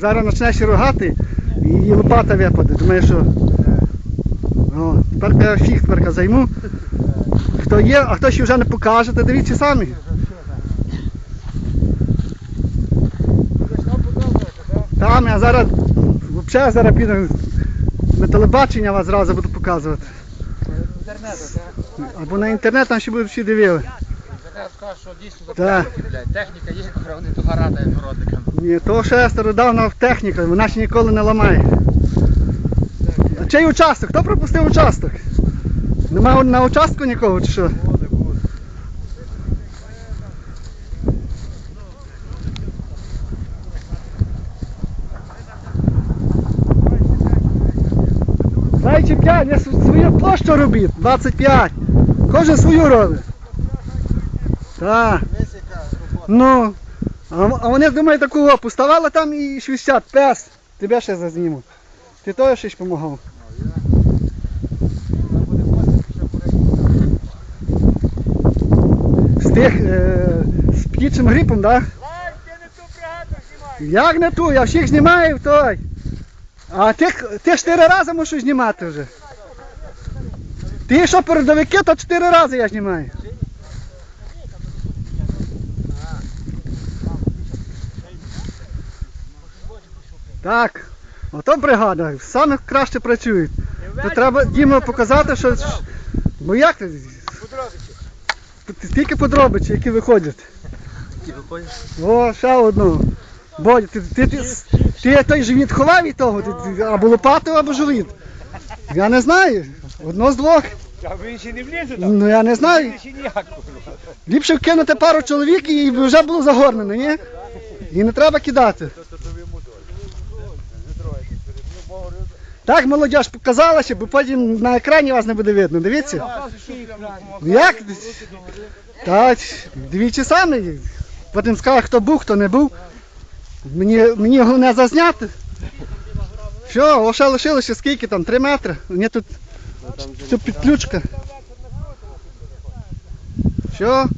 Зараз почнеш рогати і лопата випаде. Думаю, що. О, тепер я фіг тепер займу. Хто є, а хто ще вже не покаже, то дивіться самі. Там я зараз взагалі зараз піду на телебачення вас зразу буду показувати. Або на інтернет там ще будуть всі дивили. Я скажу, що дійсно Так. блядь. Техніка є, каже, вони то гаратають городникам. Ні, то ще стародавна техніка, вона ще ніколи не ламає. А чий участок? Хто пропустив участок? Нема на участку нікого чи що? Зайчі 5, я св- свою площу робіть, 25. Кожен свою робить. Так. Ну, а, вони думають таку о, поставали там і швістять, пес, тебе ще зазніму. Ти теж щось допомагав. З тих, е, з птічим грипом, так? Як не ту, я всіх знімаю той. А тих, ти чотири рази мушу знімати вже. Ти що передовики, то чотири рази я знімаю. Так, ото бригада, саме краще працюють. То треба Діму показати, що. Бо як ти? Тільки подробиці, які виходять. Які виходять? О, ще одну. Бодя, ти, ти, ти, ти той живіт ховав від того, ти, ти або лопату, або живіт. Я не знаю. Одно з двох. А він ще не влізе там? Ну я не знаю. Ліпше вкинути пару чоловік і вже було загорнено, ні? І не треба кидати. Так, молодь показалася, бо потім на екрані вас не буде видно. Дивіться. Як? Так, дивіться самі. Потім скаже, хто був, хто не був. Мені, мені головне зазняти. Що, лише лишилося скільки там? Три метри. Мені тут, тут підключка. Що?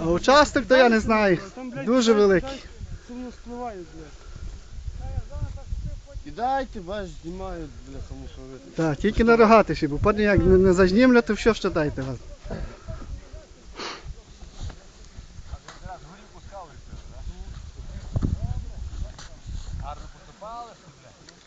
А участок то я не знаю. Дуже великий. Сумно спливає, блядь. Кидайте, бач, знімають, бля, кому шовити. Так, тільки на рогатиші, бо парні, як не зажнімля, то все ще дайте вас. Гарно поступали, блядь.